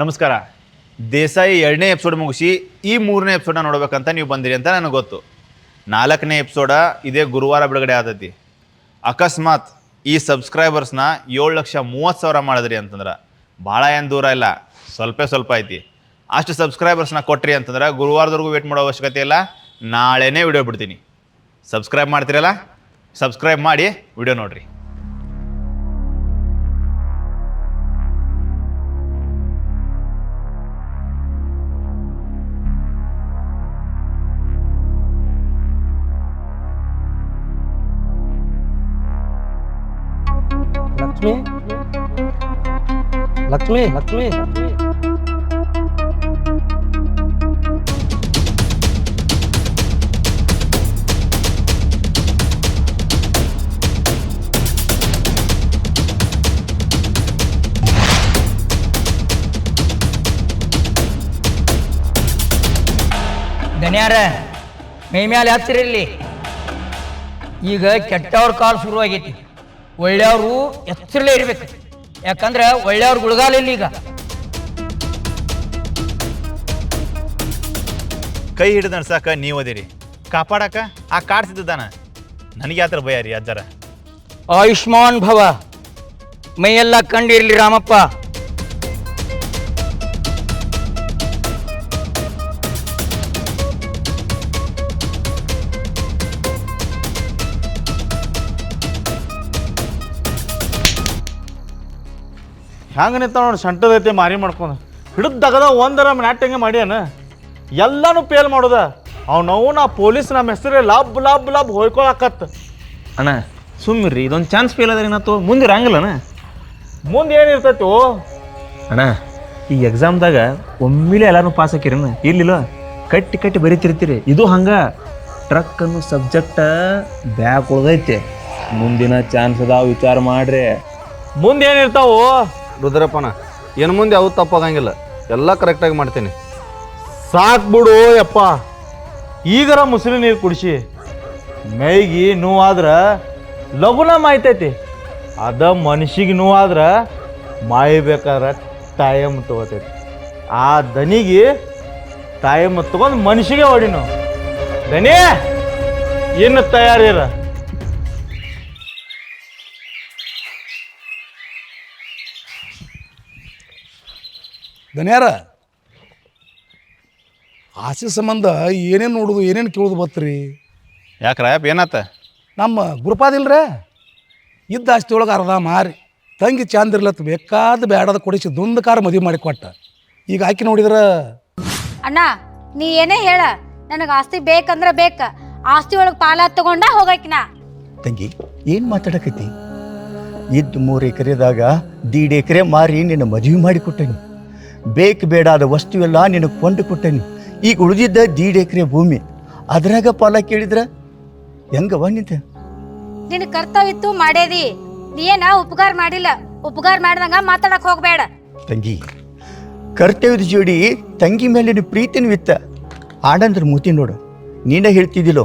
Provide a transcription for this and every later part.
ನಮಸ್ಕಾರ. ದೇಸಾಯಿ ಎರಡನೇ ಎಪಿಸೋಡ್ ಮುಗಿಸಿ ಈ ಮೂರನೇ ಎಪಿಸೋಡ್ನ ನೋಡ್ಬೇಕಂತ ನೀವು ಬಂದಿರಿ ಅಂತ ನನಗೆ ಗೊತ್ತು. ನಾಲ್ಕನೇ ಎಪಿಸೋಡ ಇದೇ ಗುರುವಾರ ಬಿಡುಗಡೆ ಆದತಿ ಅಕಸ್ಮಾತ್ ಈ ಸಬ್ಸ್ಕ್ರೈಬರ್ಸ್ನ ಏಳು ಲಕ್ಷ ಮೂವತ್ತು ಸಾವಿರ ಮಾಡಿದ್ರಿ ಅಂತಂದ್ರೆ ಭಾಳ ಏನು ದೂರ ಇಲ್ಲ, ಸ್ವಲ್ಪ ಸ್ವಲ್ಪ ಐತಿ. ಅಷ್ಟು ಸಬ್ಸ್ಕ್ರೈಬರ್ಸ್ನ ಕೊಟ್ರಿ ಅಂತಂದ್ರೆ ಗುರುವಾರದವರೆಗೂ ವೇಟ್ ಮಾಡೋ ಅವಶ್ಯಕತೆ ಇಲ್ಲ, ನಾಳೆನೇ ವಿಡಿಯೋ ಬಿಡ್ತೀನಿ. ಸಬ್ಸ್ಕ್ರೈಬ್ ಮಾಡ್ತೀರಲ್ಲ? ಸಬ್ಸ್ಕ್ರೈಬ್ ಮಾಡಿ ವಿಡಿಯೋ ನೋಡ್ರಿ. ಲಕ್ಷ್ಮಿ ಲಕ್ಷ್ಮಿ. ದನಿಯಾರ ಮೈ ಮ್ಯಾಲೆ ಹತ್ತಿರಿಲ್ಲಿ ಈಗ ಕೆಟ್ಟವ್ರ ಕಾಲ ಶುರುವಾಗೈತಿ. ಒಳ್ಳೆಯವರು ಎಚ್ಚರಲೇ ಇರ್ಬೇಕು. ಯಾಕಂದ್ರೆ ಒಳ್ಳೆಯವ್ರ ಗುಳಗಾಲ ಇಲ್ಲ ಈಗ. ಕೈ ಹಿಡಿದು ನಡ್ಸಾಕ ನೀವು ಅದಿರಿ ಕಾಪಾಡಕ? ಆ ಕಾಡ್ಸಿದ್ದಾನ ನನಗೆ ಯಾತ್ರ ಭಯ ರೀ ಅಜ್ಜರ? ಆಯುಷ್ಮಾನ್ ಭವ. ಮೈಯೆಲ್ಲ ಕಂಡಿರ್ಲಿ ರಾಮಪ್ಪ. ಹೆಂಗ ನಿಂತ ನೋಡಿ ಸಂಟದೈತಿ ಮಾರಿ ಮಾಡ್ಕೊಂಡು. ಹಿಡಿದಾಗದ ಒಂದರ ನಾಟ್ಯಂಗೆ ಮಾಡ್ಯಾನ. ಎಲ್ಲನೂ ಪೇಲ್ ಮಾಡೋದ. ಅವ್ನವು ನಾ ಪೊಲೀಸ್ ನಮ್ಮ ಹೆಸರೇ ಲಾಬ್ ಲಾಬ್ ಲಾಬ್ ಹೊಯ್ಕೊಳಕತ್ತ. ಅಣ್ಣ ಸುಮ್ಮಿರಿ ಇದೊಂದು ಚಾನ್ಸ್ ಫೇಲ್ ಅದ ಏನತ್ತು ಮುಂದೆ ಇರಂಗಿಲ್ಲಣ್ಣ ಮುಂದೆ ಏನಿರ್ತೈತಿ ಓ ಅಣ್ಣ ಈ ಎಕ್ಸಾಮ್ದಾಗ ಒಮ್ಮಿಲೆ ಎಲ್ಲರೂ ಪಾಸ್ ಹಾಕಿರಣ್ಣ ಇಲ್ಲಿಲ್ಲ ಕಟ್ಟಿ ಕಟ್ಟಿ ಬರೀತಿರ್ತೀರಿ. ಇದು ಹಂಗ. ಟ್ರಕ್ ಅನ್ನೋ ಸಬ್ಜೆಕ್ಟ ಬ್ಯಾಕ್ ಉಳ್ದೈತಿ ಮುಂದಿನ ಚಾನ್ಸ್ ಅದಾವ ವಿಚಾರ ಮಾಡ್ರಿ. ಮುಂದೆ ಏನಿರ್ತಾವು ರುದ್ರಪ್ಪನ. ಏನು ಮುಂದೆ ಯಾವ್ದು ತಪ್ಪಾಗಂಗಿಲ್ಲ. ಎಲ್ಲ ಕರೆಕ್ಟಾಗಿ ಮಾಡ್ತೀನಿ. ಸಾಕ್ ಬಿಡು ಯಪ್ಪ ಈಗರ ಮುಸಲಿ ನೀರು ಕುಡಿಸಿ. ಮೈಗಿ ನೋವಾದ್ರೆ ಲಗುನ ಮಾಯ್ತೈತಿ. ಅದ ಮನುಷ್ಯಗೆ ನೋವಾದ್ರೆ ಮಾಯ್ಬೇಕಾದ್ರೆ ಟೈಮ್ ತಗೋತೈತಿ. ಆ ದನಿಗೆ ಟೈಮ್ ತಗೊಂಡು ಮನುಷ್ಯಗೆ ಹೊಡಿನು. ದನಿ, ಇನ್ನು ತಯಾರಿರ. ದನ್ಯಾರ ಆಸೆ ಸಂಬಂಧ ಏನೇನು ನೋಡೋದು ಏನೇನು ಕೇಳೋದು ಬತ್ರಿ ಯಾಕ್ರಯಪ್ಪ ಏನಾತ? ನಮ್ಮ ಗುರುಪಾದಿಲ್ರೇ? ಇದ್ದ ಆಸ್ತಿ ಒಳಗೆ ಅರ್ಧ ಮಾರಿ. ತಂಗಿ ಚಂದ ಇರ್ಲತ್ ಬೇಕಾದ ಬೇಡದ ಕೊಡಿಸಿ ದುಂದಕಾರ ಮದುವೆ ಮಾಡಿ ಕೊಟ್ಟ ಈಗ ಆಕಿ ನೋಡಿದ್ರ? ಅಣ್ಣ ನೀ ಏನೇ ಹೇಳ ನನಗೆ ಆಸ್ತಿ ಬೇಕಂದ್ರೆ ಬೇಕ. ಆಸ್ತಿ ಒಳಗೆ ಪಾಲ ತಗೊಂಡ ಹೋಗಕಿನ. ತಂಗಿ ಏನು ಮಾತಾಡಕತ್ತಿ? ಇದ್ದು ಮೂರು ಎಕರೆದಾಗ ದೀಡ್ ಎಕರೆ ಮಾರಿ ನಿನ್ನ ಮದುವೆ ಮಾಡಿ ಕೊಟ್ಟನಿ ಬೇಕು ಬೇಡಾದ ವಸ್ತು ಎಲ್ಲ ನಿನಗೆ ಕೊಂಡು ಕೊಟ್ಟೇನಿ. ಈಗ ಉಳಿದಿದ್ದ ದೀಡ್ ಎಕರೆ ಭೂಮಿ ಅದ್ರಾಗ ಪಾಲ ಕೇಳಿದ್ರ? ಹೆಂಗವ ನಿಂತೆ ನಿನ್ ಕರ್ತವ್ಯ ಇತ್ತು ಮಾಡೇದಿ ನೀ ಏನ ಉಪಕಾರ ಮಾಡಿಲ್ಲ. ಉಪಕಾರ ಮಾಡಿದಂಗ ಮಾತಾಡಕ್ ಹೋಗ್ಬೇಡ. ತಂಗಿ ಕರ್ತವ್ಯದ ಜೋಡಿ ತಂಗಿ ಮೇಲಿನ ಪ್ರೀತಿನ ಇತ್ತ. ಆನಂದ್ರ ಮೂತಿ ನೋಡು. ನೀನೇ ಹೇಳ್ತಿದ್ದಿಲ್ಲೋ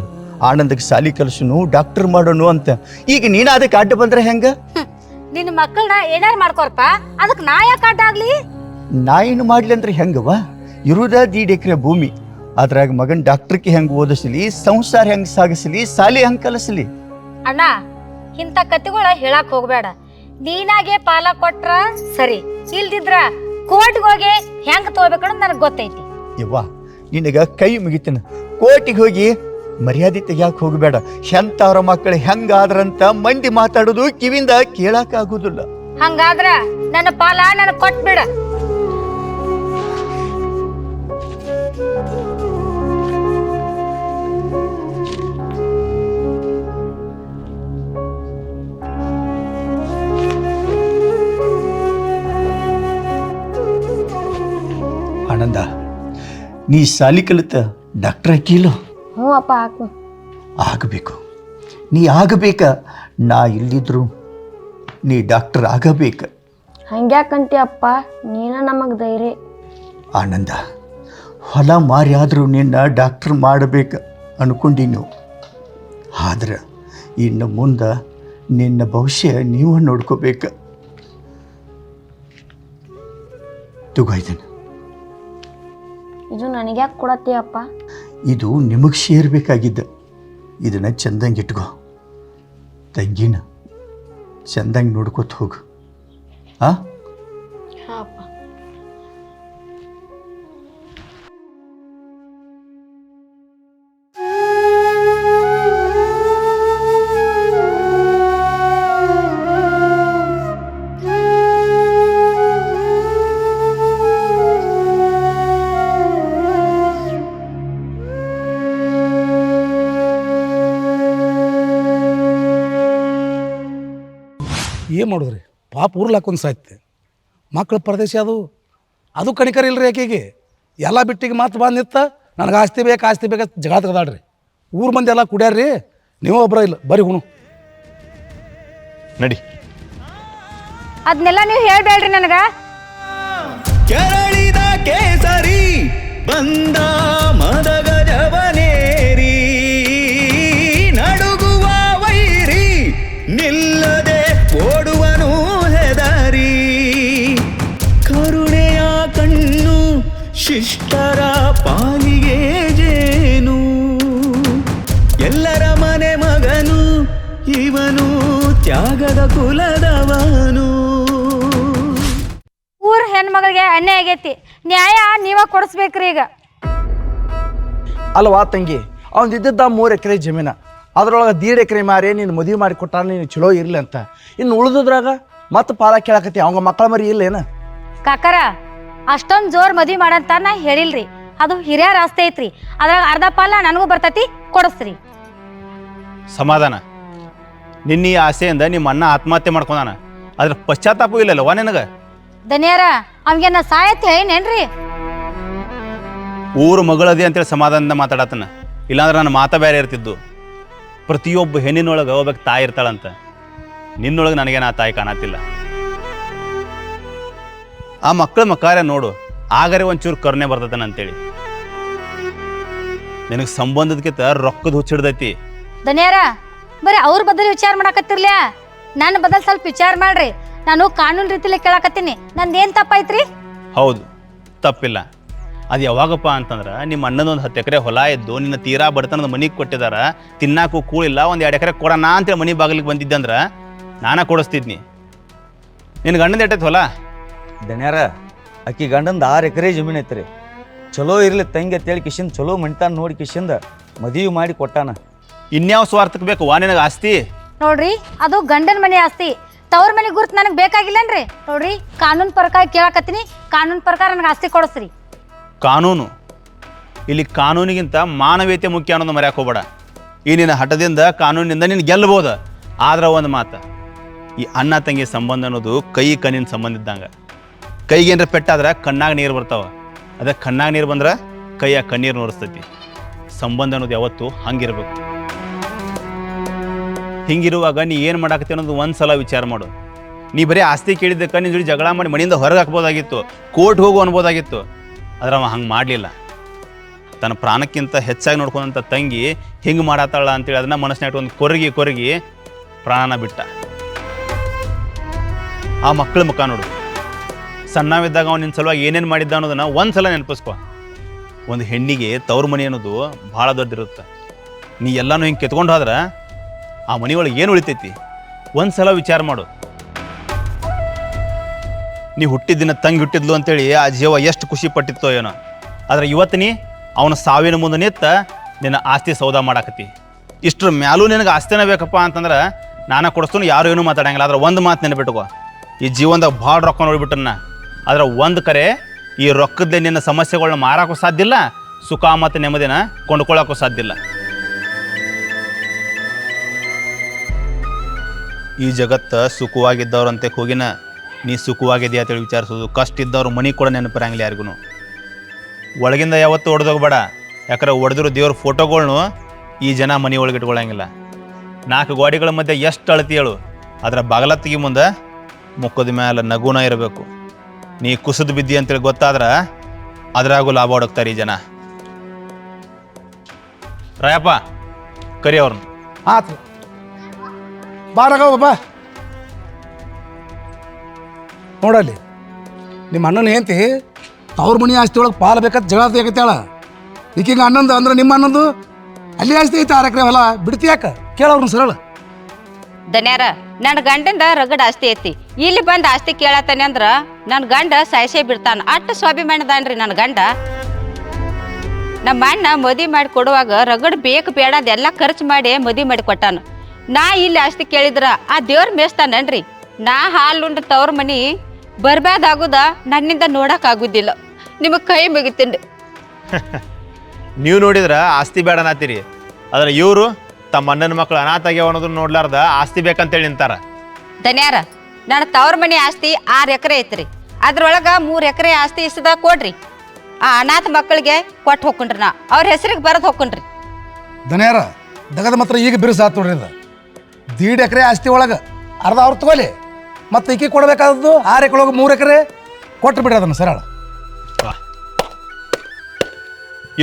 ಆನಂದಕ್ಕೆ ಸಾಲಿ ಕಲಸನು ಡಾಕ್ಟರ್ ಮಾಡೋನು ಅಂತ. ಈಗ ನೀನ ಅದಕ್ಕೆ ಅಡ್ಡ ಬಂದ್ರೆ ಹೆಂಗ? ನಿನ್ನ ನಿನ್ ಮಕ್ಕಳನ್ನ ಏನಾರು ಮಾಡ್ಕೊರ್ಪ ಅದಕ್ಕೆ ನಾ ಯಾಕೆ ಅಡ್ಡ ಆಗ್ಲಿ? ನಾ ಏನು ಮಾಡ್ಲಿ ಅಂದ್ರೆ ಹೆಂಗವ ಇರುದ ದೀಡ್ ಎಕರೆ ಭೂಮಿ. ಅದ್ರಾಗ ಮಗನ್ ಡಾಕ್ಟ್ರಿಗೆ ಹೆಂಗ್ ಓದಿಸ್ಲಿ ಸಂಸಾರ ಹೆಂಗ್ ಸಾಗಿಸ್ಲಿ ಸಾಲಿ ಹೆಂಗ್ ಕಲಿಸ್ಲಿ? ಅಣ್ಣ ಇಂಥ ಕತೆಗಳ ಹೇಳಕ್ ಹೋಗ್ಬೇಡ. ನೀನಾಗೆ ಪಾಲ ಕೊಟ್ರ ಸರಿ ಇಲ್ದಿದ್ರ ಕೋರ್ಟ್ಗೆ ಹೋಗಿ ಹೆಂಗ್ ತಗೋಬೇಕು ನನಗೆ ಗೊತ್ತೈತಿ. ಯವ್ವ ನಿನಗ ಕೈ ಮುಗಿತನ. ಕೋರ್ಟಿಗೆ ಹೋಗಿ ಮರ್ಯಾದೆ ತೆಗಿಯಾಕ ಹೋಗಬೇಡ. ಎಂತವ್ರ ಮಕ್ಕಳು ಹೆಂಗಾದ್ರಂತ ಮಂದಿ ಮಾತಾಡೋದು ಕಿವಿಂದ ಕೇಳಕ್ ಆಗುದಿಲ್ಲ. ಹಂಗಾದ್ರ ನನ್ನ ಪಾಲ ನನಗೆ ಕೊಟ್ಬಿಡ. ಆನಂದ. ನೀ ಸಾಲಿ ಕಲಿತ ಡಾಕ್ಟರ್ ಹಾಕಿಲ್ಲ ಹ್ಞೂ ಅಪ್ಪ ಹಾಕು. ಆಗಬೇಕು. ನೀ ಆಗಬೇಕ ನಾ ಇಲ್ಲಿದ್ರು ನೀ ಡಾಕ್ಟರ್ ಆಗಬೇಕ. ಹಂಗ್ಯಾಕಂತಿ ಅಪ್ಪ ನೀನ ನಮಗೆ ಧೈರ್ಯ. ಆನಂದ ಹೊಲ ಮಾರಿ ಆದರೂ ನಿನ್ನ ಡಾಕ್ಟರ್ ಮಾಡಬೇಕು ಅನ್ಕೊಂಡೀನಿ? ಆದ್ರೆ ಇನ್ನು ಮುಂದೆ ನಿನ್ನ ಭವಿಷ್ಯ ನೀವು ನೋಡ್ಕೋಬೇಕು. ತಗೋ ಇದನ್ನು. ಇದು ನನಗೆ ಯಾಕೆ ಕೊಡತ್ತೀಯಪ್ಪ? ಇದು ನಿಮಗೆ ಸೇರ್ಬೇಕಾಗಿದ್ದ. ಇದನ್ನು ಚಂದಂಗೆ ಇಟ್ಕೋ. ತಂಗಿನ ಚಂದಂಗೆ ನೋಡ್ಕೊತ ಹೋಗು. ಆ? ಏನು ಮಾಡೋದ್ರಿ ಪಾಪ ಉರ್ಲಾಕೊಂದು ಸಾಯ್ತೆ. ಮಕ್ಕಳ ಪ್ರದೇಶ ಅದು. ಅದು ಕಣಿಕರ ಇಲ್ರಿ ಆಕೆಗೆ. ಎಲ್ಲ ಬಿಟ್ಟಿಗೆ ಮಾತು ಬಂದು ನಿತ್ತ ನನಗೆ ಆಸ್ತಿ ಬೇಕು ಆಸ್ತಿ ಬೇಕು ಜಗಳ ತೆಗ್ದಾಡ್ರಿ. ಊರ್ ಮಂದಿ ಎಲ್ಲ ಕುಡ್ಯಾರ್ರಿ. ನೀವು ಒಬ್ಬರ ಇಲ್ಲ ಬರೀ ಹುಣು. ನಡಿ. ಅದನ್ನೆಲ್ಲ ನೀವು ಹೇಳಬೇಡ್ರಿ ನನಗೆ. ಕೆರಳಿದ ಕೇಸರಿ ಬಂದ ಇವನು ತ್ಯಾಗದ ಕುಲದವನು. ಊರ ಹೆಣ್ಮಗಳಿಗೆ ಅನ್ಯಾಯ ಆಗೈತಿ. ನ್ಯಾಯ ನೀವ ಕೊಡಿಸ್ಬೇಕ್ರಿ ಈಗ. ಅಲ್ವಾ ತಂಗಿ? ಅವನಿದ್ದ ಇದ್ದಿದ್ದ ಮೂರು ಎಕರೆ ಜಮೀನ. ಅದ್ರೊಳಗೆ ದೀಡ್ ಎಕರೆ ಮಾರಿ ನೀನು ಮದುವೆ ಮಾಡಿ ಕೊಟ್ಟಾರ ನೀನು ಚಲೋ ಇರ್ಲಿ ಅಂತ. ಇನ್ನು ಉಳಿದ್ರಾಗ ಮತ್ತೆ ಪಾಲ ಕೇಳಕತ್ತಿ ಅವಂಗ ಮಕ್ಕಳ ಮರಿ ಇಲ್ಲೇನ ಕಾಕರ ಅಷ್ಟೊಂದು ಜೋರ್ ಮದ್ವಿ ಮಾಡಂತ ನಾ ಹೇಳಿಲ್ರಿ. ಅದು ಹಿರಿಯರ ಆಸ್ತಿ ಐತ್ರಿ. ಅದ್ರಾಗ ಅರ್ಧ ಪಾಲ ನನಗೂ ಬರ್ತೈತಿ ಕೊಡಸ್ರಿ. ಸಮಾಧಾನ. ನಿನ್ನ ಈ ಆಸೆಯಿಂದ ನಿಮ್ಮ ಅಣ್ಣ ಆತ್ಮಹತ್ಯೆ ಮಾಡ್ಕೊಂಡಾನ. ಅದ್ರ ಪಶ್ಚಾತ್ತಾಪ ಇಲ್ಲಲ್ವ ನಿನಗೆ? ದನಿಯಾರ ಅವ್ಗೆ ಸಾಯತ್ ಏನೇನ್ರಿ ಊರು ಮಗಳದಿ ಅಂತೇಳಿ ಸಮಾಧಾನದಿಂದ ಮಾತಾಡತ್ತನ ಇಲ್ಲಾಂದ್ರೆ ನನ್ನ ಮಾತ ಬೇರೆ ಇರ್ತಿದ್ದು. ಪ್ರತಿಯೊಬ್ಬ ಹೆಣ್ಣಿನೊಳಗೆ ಒಬ್ಬಕ್ಕೆ ತಾಯಿ ಇರ್ತಾಳಂತ. ನಿನ್ನೊಳಗೆ ನನಗೇನು ಆ ತಾಯಿ ಕಾಣತ್ತಿಲ್ಲ. ಆ ಮಕ್ಕಳ ಮಕಾರ ನೋಡು ಆಗರೆ ಒಂಚೂರು ಕರುಣೆ ಬರ್ತದನ ಅಂತೇಳಿ. ನಿನಗೆ ಸಂಬಂಧದಕ್ಕಿಂತ ರೊಕ್ಕದ ಹುಚ್ಚಿಡ್ದೈತಿ. ದನಿಯಾರ ಬರೀ ಅವ್ರ ಬದಲು ವಿಚಾರ ಮಾಡಾಕತ್ತಿರ್ಲ ನನ್ನ ಬದಲ್ ಸ್ವಲ್ಪ ವಿಚಾರ ಮಾಡ್ರಿ. ನಾನು ಕಾನೂನು ರೀತಿಲಿ ಕೇಳಾಕತ್ತೀನಿ. ನಂದೇನ್ ತಪ್ಪಾಯ್ತ್ರಿ? ಹೌದು ತಪ್ಪಿಲ್ಲ. ಅದು ಯಾವಾಗಪ್ಪ ಅಂತಂದ್ರೆ ನಿಮ್ಮ ಅಣ್ಣದೊಂದು ಹತ್ತು ಎಕರೆ ಹೊಲ ಇದ್ದು ನಿನ್ನ ತೀರಾ ಬಡತನದ ಮನೆಗೆ ಕೊಟ್ಟಿದಾರ. ತಿನ್ನಾಕು ಕೂಳಿಲ್ಲ ಒಂದು ಎರಡು ಎಕರೆ ಕೊಡೋಣ ಅಂತೇಳಿ ಮನೆ ಬಾಗಿಲಿಗೆ ಬಂದಿದ್ದಂದ್ರೆ ನಾನೇ ಕೊಡಿಸ್ತಿದ್ನಿ. ನಿನ್ನ ಗಂಡನ್ ಎಟ್ಟೈತೆ ಹೊಲ? ದಣ್ಯಾರ ಅಕ್ಕಿ ಗಂಡಂದು ಆರು ಎಕರೆ ಜಮೀನು ಐತ್ರಿ. ಚಲೋ ಇರ್ಲಿ ತಂಗಿ ಅಂತೇಳಿ ಕಿಶಿಂದ ಚಲೋ ಮಣಿತಾನ ನೋಡಿ ಕಿಶಿಂದ ಮದುವೆ ಮಾಡಿ ಕೊಟ್ಟಾನ. ಇನ್ಯಾವ ಸ್ವಾರ್ಥಕ್ಕೆ ಬೇಕು? ವಾ ನಿನಗೆ ಆಸ್ತಿ? ನೋಡ್ರಿ ಅದು ಗಂಡನ ಮನೆ ಆಸ್ತಿ. ತವ್ರ ಮನೆ ಗುರ್ತು ನನಗೆ ಬೇಕಾಗಿಲ್ಲನ್ರಿ? ನೋಡ್ರಿ ಕಾನೂನು ಪ್ರಕಾರ ಕೇಳಕತ್ತೀನಿ ಕಾನೂನು ಪ್ರಕಾರ ನನಗೆ ಆಸ್ತಿ ಕೊಡಿಸ್ರಿ. ಕಾನೂನು? ಇಲ್ಲಿ ಕಾನೂನಿಗಿಂತ ಮಾನವೀಯತೆ ಮುಖ್ಯ ಅನ್ನೋದು ಮರ್ಯಾಕೆ ಹೋಗ್ಬೇಡ. ಈ ನಿನ್ನ ಹಠದಿಂದ ಕಾನೂನಿನಿಂದ ನೀನು ಗೆಲ್ಲಬಹುದು ಆದ್ರೆ ಒಂದು ಮಾತು ಈ ಅಣ್ಣ ತಂಗಿ ಸಂಬಂಧ ಅನ್ನೋದು ಕೈ ಕಣ್ಣಿನ ಸಂಬಂಧ ಇದ್ದಂಗೆ. ಏನಾರ ಪೆಟ್ಟಾದ್ರೆ ಕಣ್ಣಾಗ ನೀರು ಬರ್ತಾವೆ. ಅದೇ ಕಣ್ಣಾಗ ನೀರು ಬಂದ್ರೆ ಕೈಯ ಕಣ್ಣೀರು ನೋಡಿಸ್ತೈತಿ ಸಂಬಂಧ ಅನ್ನೋದು ಯಾವತ್ತು ಹಂಗಿರ್ಬೇಕು. ಹಿಂಗಿರುವಾಗ ನೀ ಏನು ಮಾಡಾಕತ್ತಿ ಅನ್ನೋದು ಒಂದು ಸಲ ವಿಚಾರ ಮಾಡು. ನೀ ಬರೀ ಆಸ್ತಿ ಕೇಳಿದ್ದಕ್ಕೆ ನಿನ್ನ ಜೊತೆ ಜಗಳ ಮಾಡಿ ಮನೆಯಿಂದ ಹೊರಗೆ ಹಾಕ್ಬೋದಾಗಿತ್ತು, ಕೋರ್ಟ್ ಹೋಗು ಅನ್ಬೋದಾಗಿತ್ತು. ಆದ್ರೆ ಅವ ಹಂಗೆ ಮಾಡಲಿಲ್ಲ. ತನ್ನ ಪ್ರಾಣಕ್ಕಿಂತ ಹೆಚ್ಚಾಗಿ ನೋಡ್ಕೊಂಡಂಥ ತಂಗಿ ಹಿಂಗೆ ಮಾಡತ್ತಾಳ ಅಂತೇಳಿ ಅದನ್ನ ಮನಸ್ಸಿನಾಗ ಒಂದು ಕೊರಗಿ ಕೊರಗಿ ಪ್ರಾಣನ ಬಿಟ್ಟ. ಆ ಮಕ್ಕಳ ಮುಖ ನೋಡು. ಸಣ್ಣವಿದ್ದಾಗ ಅವನ ನಿನ್ನ ಸಲುವಾಗಿ ಏನೇನು ಮಾಡಿದ್ದ ಅನ್ನೋದನ್ನ ಒಂದು ಸಲ ನೆನಪಿಸ್ಕೊ. ಒಂದು ಹೆಣ್ಣಿಗೆ ತವ್ರ ಮನೆ ಅನ್ನೋದು ಭಾಳ ದೊಡ್ಡದಿರುತ್ತೆ. ನೀ ಎಲ್ಲನೂ ಹಿಂಗೆ ಕೆತ್ಕೊಂಡು ಹೋದ್ರೆ ಆ ಮನೆಯೊಳಗೆ ಏನು ಉಳಿತೈತಿ? ಒಂದು ಸಲ ವಿಚಾರ ಮಾಡು. ನೀ ಹುಟ್ಟಿದ್ದಿನ ತಂಗಿ ಹುಟ್ಟಿದ್ಲು ಅಂತೇಳಿ ಆ ಜೀವ ಎಷ್ಟು ಖುಷಿ ಪಟ್ಟಿತ್ತೋ ಏನೋ. ಆದ್ರೆ ಇವತ್ತು ನೀ ಅವನ ಸಾವಿನ ಮುಂದೆ ನಿತ್ತ ನಿನ್ನ ಆಸ್ತಿ ಸೌದಾ ಮಾಡಾಕತ್ತಿ. ಇಷ್ಟರ ಮ್ಯಾಲೂ ನಿನಗೆ ಆಸ್ತಿನ ಬೇಕಪ್ಪ ಅಂತಂದ್ರೆ ನಾನು ಕೊಡಿಸ್ತು ಯಾರು ಏನೂ ಮಾತಾಡಂಗಿಲ್ಲ. ಆದ್ರೆ ಒಂದು ಮಾತು ನೆನಪಿಟ್ಕೋ. ಈ ಜೀವನದಾಗ ಭಾಳ ರೊಕ್ಕ ನೋಡಿಬಿಟ್ಟನ್ನ ಆದ್ರೆ ಒಂದು ಕರೆ ಈ ರೊಕ್ಕದ್ಲೆ ನಿನ್ನ ಸಮಸ್ಯೆಗಳನ್ನ ಮಾರಾಕೂ ಸಾಧ್ಯ ಇಲ್ಲ, ಸುಖ ಮತ್ತು ನೆಮ್ಮದಿನ ಕೊಂಡ್ಕೊಳ್ಳೋಕ್ಕೂ ಸಾಧ್ಯ ಇಲ್ಲ. ಈ ಜಗತ್ತ ಸುಖವಾಗಿದ್ದವ್ರಂತೆ ಹೋಗಿನ, ನೀ ಸುಖವಾಗಿದೆಯಾ ಅಂತೇಳಿ ವಿಚಾರಿಸೋದು ಕಷ್ಟ ಇದ್ದವ್ರು ಮನೆ ಕೂಡ ನೆನಪಿರಂಗಿಲ್ಲ ಯಾರಿಗೂ. ಒಳಗಿಂದ ಯಾವತ್ತೂ ಹೊಡೆದೋಗ್ಬೇಡ ಯಾಕಂದ್ರೆ ಒಡೆದಿರೋ ದೇವ್ರ ಫೋಟೋಗಳ್ನು ಈ ಜನ ಮನೆ ಒಳಗೆ ಇಟ್ಕೊಳಂಗಿಲ್ಲ. ನಾಲ್ಕು ಗೋಡೆಗಳ ಮಧ್ಯೆ ಎಷ್ಟು ಅಳತಿ ಹೇಳು. ಅದರ ಬಾಗಲತ್ತಿಗೆ ಮುಂದೆ ಮುಖದ ಮೇಲೆ ನಗುನ ಇರಬೇಕು. ನೀ ಕುಸಿದು ಬಿದ್ದಿ ಅಂತೇಳಿ ಗೊತ್ತಾದ್ರೆ ಅದರಾಗೂ ಲಾಭ ಹೊಡಕ್ತಾರೆ ಈ ಜನ. ರಾಯಪ್ಪ, ಕರಿ ಅವ್ರನ್ನ. ಆತು ಬಾರಾಗವ ಬಾ ನೋಡಲ್ಲಿ, ನಿಮ್ಮ ಅಣ್ಣನ ಹೆಂಡತಿ ತವ್ರ ಮನೆ ಆಸ್ತಿ ಒಳಗೆ ಪಾಲು ಬೇಕಂತ ಜಗಳ ತೆಗತ್ತಾಳ ಈಕಿಂಗ ಅಣ್ಣಂದು ಅಂದ್ರೆ ನಿಮ್ಮ ಅಣ್ಣಂದು? ಅಲ್ಲಿ ಆಸ್ತಿ ಐತೆ ಆರಕ್ರೆ ಹೊಲ ಬಿಡ್ತಿ ಯಾಕ? ಕೇಳವ್ರನ್ನ ಸರಳ. ದನ್ಯಾರ ನನ್ನ ಗಂಡಂದ ರಗಡ ಆಸ್ತಿ ಐತಿ. ಇಲ್ಲಿ ಬಂದು ಆಸ್ತಿ ಕೇಳತ್ತಾನೆ ಅಂದ್ರ ನನ್ನ ಗಂಡ ಸಾಯಿಸೇ ಬಿಡ್ತಾನ. ಅಟ್ಟ ಸ್ವಾಭಿಮಾನದಾನ್ರಿ ನನ್ನ ಗಂಡ. ನಮ್ಮ ಅಣ್ಣ ಮದಿ ಮಾಡಿ ಕೊಡುವಾಗ ರಗಡ್ ಬೇಕು ಬೇಡ ಅದೆಲ್ಲ ಖರ್ಚು ಮಾಡಿ ಮದಿ ಮಾಡಿ ಕೊಟ್ಟಾನ. ನಾ ಇಲ್ಲಿ ಆಸ್ತಿ ಕೇಳಿದ್ರ ಆ ದೇವ್ರ ಮೇಸ್ತಾನನ್ರಿ ನಾ ಹಾಲುಂಡ ತವ್ರ ಮನಿ ಬರ್ಬಾದಾಗುದ ನನ್ನಿಂದ ನೋಡಕ್ ಆಗುದಿಲ್ಲ ನಿಮಗ್ ಕೈ ಮುಗಿತೀನಿ ನೀವು ನೋಡಿದ್ರ ಆಸ್ತಿ ಬೇಡ ನಾತೀರಿ. ಆದ್ರೆ ಇವರು ತಮ್ಮ ಅಣ್ಣನ ಮಕ್ಕಳು ಅನಾಥ ಆಗ್ಯಾವ ಅನ್ನೋದನ್ನ ನೋಡ್ಲಾರ್ದ ಆಸ್ತಿ ಬೇಕಂತೇಳಿ ನಿಂತಾರ. ದನ್ಯಾರ ನನ್ನ ತವ್ರ ಮನಿ ಆಸ್ತಿ ಆರು ಎಕರೆ ಐತ್ರಿ. ಅದ್ರೊಳಗ ಮೂರು ಎಕರೆ ಆಸ್ತಿ ಇಸದ ಕೊಡ್ರಿ. ಆ ಅನಾಥ ಮಕ್ಕಳಿಗೆ ಕೊಟ್ಟು ಹೋಗ್ಕೊಂಡ್ರಿ ನಾ. ಅವ್ರ ಹೆಸರಿಗೆ ಬರದ್ ಹೋಗ್ಕೊಂಡ್ರಿ ದನಿಯಾರ ದಗದ ಮಾತ್ರ ಈಗ ಬಿರುಸಾತ್ ನೋಡ್ರಿ ಇದು. ದೀಡ್ ಎಕರೆ ಆಸ್ತಿ ಒಳಗೆ ಅರ್ಧ ಅವ್ರು ತಗೋಲಿ ಮತ್ತೆ ಇಕ್ಕಿ ಕೊಡಬೇಕಾದದ್ದು ಆರು ಎಕರೆ ಒಳಗೆ ಮೂರು ಎಕರೆ ಕೊಟ್ಟು ಬಿಡ್ರಿ ಅದನ್ನು ಸರಳ.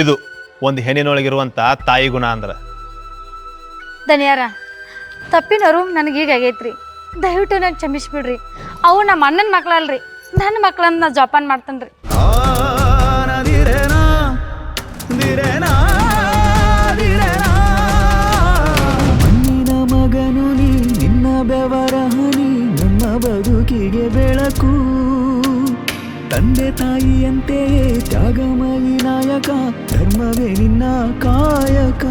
ಇದು ಒಂದು ಹೆಣ್ಣಿನೊಳಗಿರುವಂತ ತಾಯಿ ಗುಣ ಅಂದ್ರ. ಧನ್ಯಾರ ತಪ್ಪಿನವರು ನನಗೆ ಈಗ ಆಗೈತ್ರಿ. ದಯವಿಟ್ಟು ನಾನು ಕ್ಷಮಿಸ್ಬಿಡ್ರಿ. ಅವು ನಮ್ಮ ಅಣ್ಣನ ಮಕ್ಕಳಲ್ರಿ ನನ್ನ ಮಕ್ಳನ್ನ ನಾ ಜೋಪಾನ ಮಾಡ್ತೇನೆ ರೀ ಬೆಳಕು. ತಂದೆ ತಾಯಿಯಂತೆಯೇ ತ್ಯಾಗಮಯಿ ನಾಯಕ, ಧರ್ಮವೇ ನಿನ್ನ ಕಾಯಕ.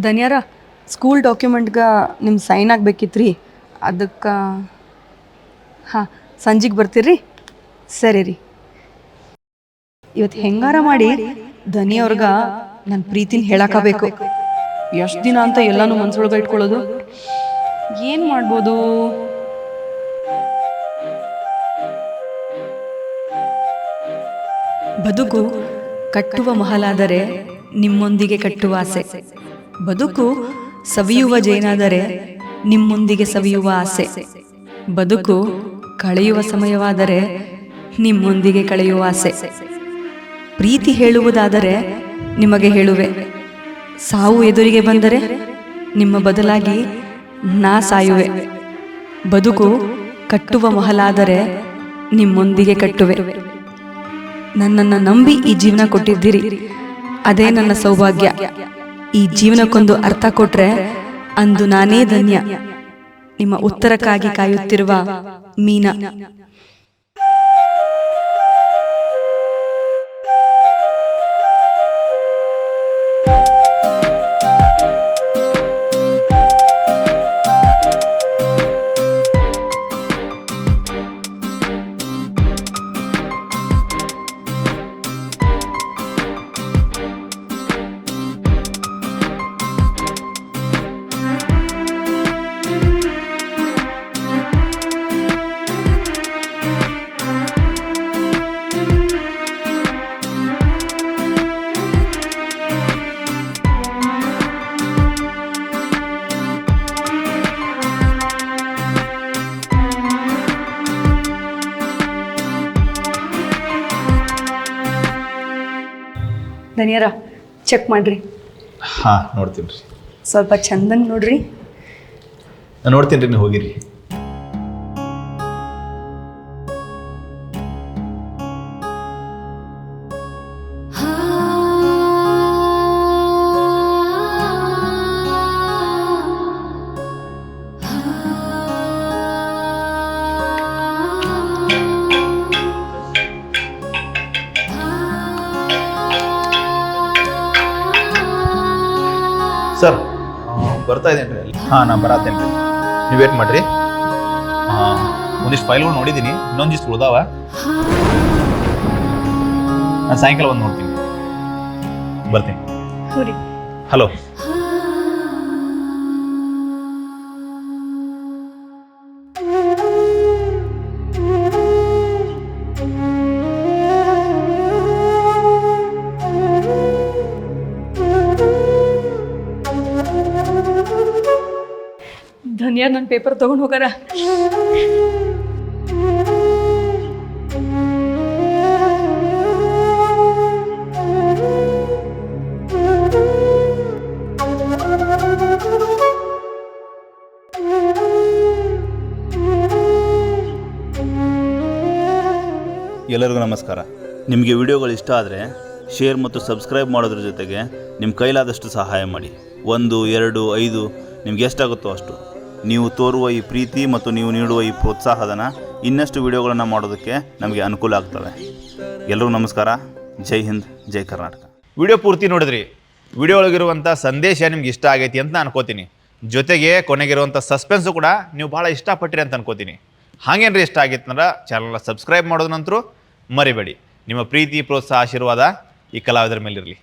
ಧನ್ಯಾರ ಸ್ಕೂಲ್ ಡಾಕ್ಯುಮೆಂಟ್ಗೆ ನಿಮ್ಮ ಸೈನ್ ಆಗ್ಬೇಕಿತ್ತು ರೀ ಅದಕ್ಕೆ, ಹಾಂ, ಸಂಜೆಗೆ ಬರ್ತೀರಿ ಸರಿ ರೀ. ಇವತ್ತು ಹೆಂಗಾರ ಮಾಡಿ? ಧನಿಯವ್ರಿಗೆ ನನ್ನ ಪ್ರೀತಿನ ಹೇಳಕಬೇಕು ಎಷ್ಟು ದಿನ ಅಂತ ಎಲ್ಲಾನು ಮನ್ಸೊಳಗೆ ಇಟ್ಕೊಳ್ಳೋದು? ಏನು ಮಾಡ್ಬೋದು? ಬದುಕು ಕಟ್ಟುವ ಮಹಲಾದರೆ ನಿಮ್ಮೊಂದಿಗೆ ಕಟ್ಟುವ ಆಸೆ. ಬದುಕು ಸವಿಯುವ ಜೇನಾದರೆ ನಿಮ್ಮೊಂದಿಗೆ ಸವಿಯುವ ಆಸೆ. ಬದುಕು ಕಳೆಯುವ ಸಮಯವಾದರೆ ನಿಮ್ಮೊಂದಿಗೆ ಕಳೆಯುವ ಆಸೆ. ಪ್ರೀತಿ ಹೇಳುವುದಾದರೆ ನಿಮಗೆ ಹೇಳುವೆ. ಸಾವು ಎದುರಿಗೆ ಬಂದರೆ ನಿಮ್ಮ ಬದಲಾಗಿ ನಾ ಸಾಯುವೆ. ಬದುಕು ಕಟ್ಟುವ ಮಹಲಾದರೆ ನಿಮ್ಮೊಂದಿಗೆ ಕಟ್ಟುವೆ. ನನ್ನನ್ನು ನಂಬಿ ಈ ಜೀವನ ಕೊಟ್ಟಿದ್ದೀರಿ. ಅದೇ ನನ್ನ ಸೌಭಾಗ್ಯ. ಈ ಜೀವನಕ್ಕೊಂದು ಅರ್ಥ ಕೊಟ್ರೆ ಅಂದು ನಾನೇ ಧನ್ಯ. ನಿಮ್ಮ ಉತ್ತರಕ್ಕಾಗಿ ಕಾಯುತ್ತಿರುವ ಮೀನಾ. ಧನ್ಯರ ಚೆಕ್ ಮಾಡ್ರಿ. ಹಾ ನೋಡ್ತೀನಿ ರೀ. ಸ್ವಲ್ಪ ಚಂದಂಗೆ ನೋಡ್ರಿ. ನಾನು ನೋಡ್ತೀನಿ ರೀ ನೀವು ಹೋಗಿರಿ. ಬರ್ತಾ ಇದ್ದೇನೆ ರೀ ಹಾಂ ನಾನು ಬರತ್ತೇನೆ ರೀ. ನೀವು ವೇಟ್ ಮಾಡಿರಿ? ಹಾಂ ಒಂದಿಷ್ಟು ಫೈಲ್ಗಳು ನೋಡಿದ್ದೀನಿ ಇನ್ನೊಂದಿಷ್ಟು ಉಳ್ದಾವ. ನಾನು ಸಾಯಂಕಾಲ ಒಂದು ನೋಡ್ತೀನಿ. ಬರ್ತೀನಿ. ಹುರಿ ನನ್ನ ಯಾರು ನನ್ನ ಪೇಪರ್ ತೊಗೊಂಡು ಹೋಗಾರ ಎಲ್ಲರಿಗೂ ನಮಸ್ಕಾರ. ನಿಮಗೆ ವಿಡಿಯೋಗಳು ಇಷ್ಟ ಆದರೆ ಶೇರ್ ಮತ್ತು ಸಬ್ಸ್ಕ್ರೈಬ್ ಮಾಡೋದ್ರ ಜೊತೆಗೆ ನಿಮ್ಮ ಕೈಲಾದಷ್ಟು ಸಹಾಯ ಮಾಡಿ. ಒಂದು, ಎರಡು, ಐದು ನಿಮ್ಗೆ ಎಷ್ಟಾಗುತ್ತೋ ಅಷ್ಟು. ನೀವು ತೋರುವ ಈ ಪ್ರೀತಿ ಮತ್ತು ನೀವು ನೀಡುವ ಈ ಪ್ರೋತ್ಸಾಹಧನ ಇನ್ನಷ್ಟು ವಿಡಿಯೋಗಳನ್ನು ಮಾಡೋದಕ್ಕೆ ನಮಗೆ ಅನುಕೂಲ ಆಗ್ತವೆ. ಎಲ್ಲರೂ ನಮಸ್ಕಾರ. ಜೈ ಹಿಂದ್, ಜೈ ಕರ್ನಾಟಕ. ವಿಡಿಯೋ ಪೂರ್ತಿ ನೋಡಿದ್ರಿ. ವಿಡಿಯೋ ಒಳಗಿರುವಂಥ ಸಂದೇಶ ನಿಮ್ಗೆ ಇಷ್ಟ ಆಗೈತಿ ಅಂತ ಅನ್ಕೋತೀನಿ. ಜೊತೆಗೆ ಕೊನೆಗಿರುವಂಥ ಸಸ್ಪೆನ್ಸು ಕೂಡ ನೀವು ಭಾಳ ಇಷ್ಟಪಟ್ಟಿರಿ ಅಂತ ಅನ್ಕೋತೀನಿ. ಹಾಗೇನ್ರಿ ಇಷ್ಟ ಆಗಿತ್ತಂದ್ರೆ ಚಾನಲ್ನ ಸಬ್ಸ್ಕ್ರೈಬ್ ಮಾಡೋದು ನಂತರ ಮರಿಬೇಡಿ. ನಿಮ್ಮ ಪ್ರೀತಿ, ಪ್ರೋತ್ಸಾಹ, ಆಶೀರ್ವಾದ ಈ ಕಲಾವಿದರ ಮೇಲಿರಲಿ.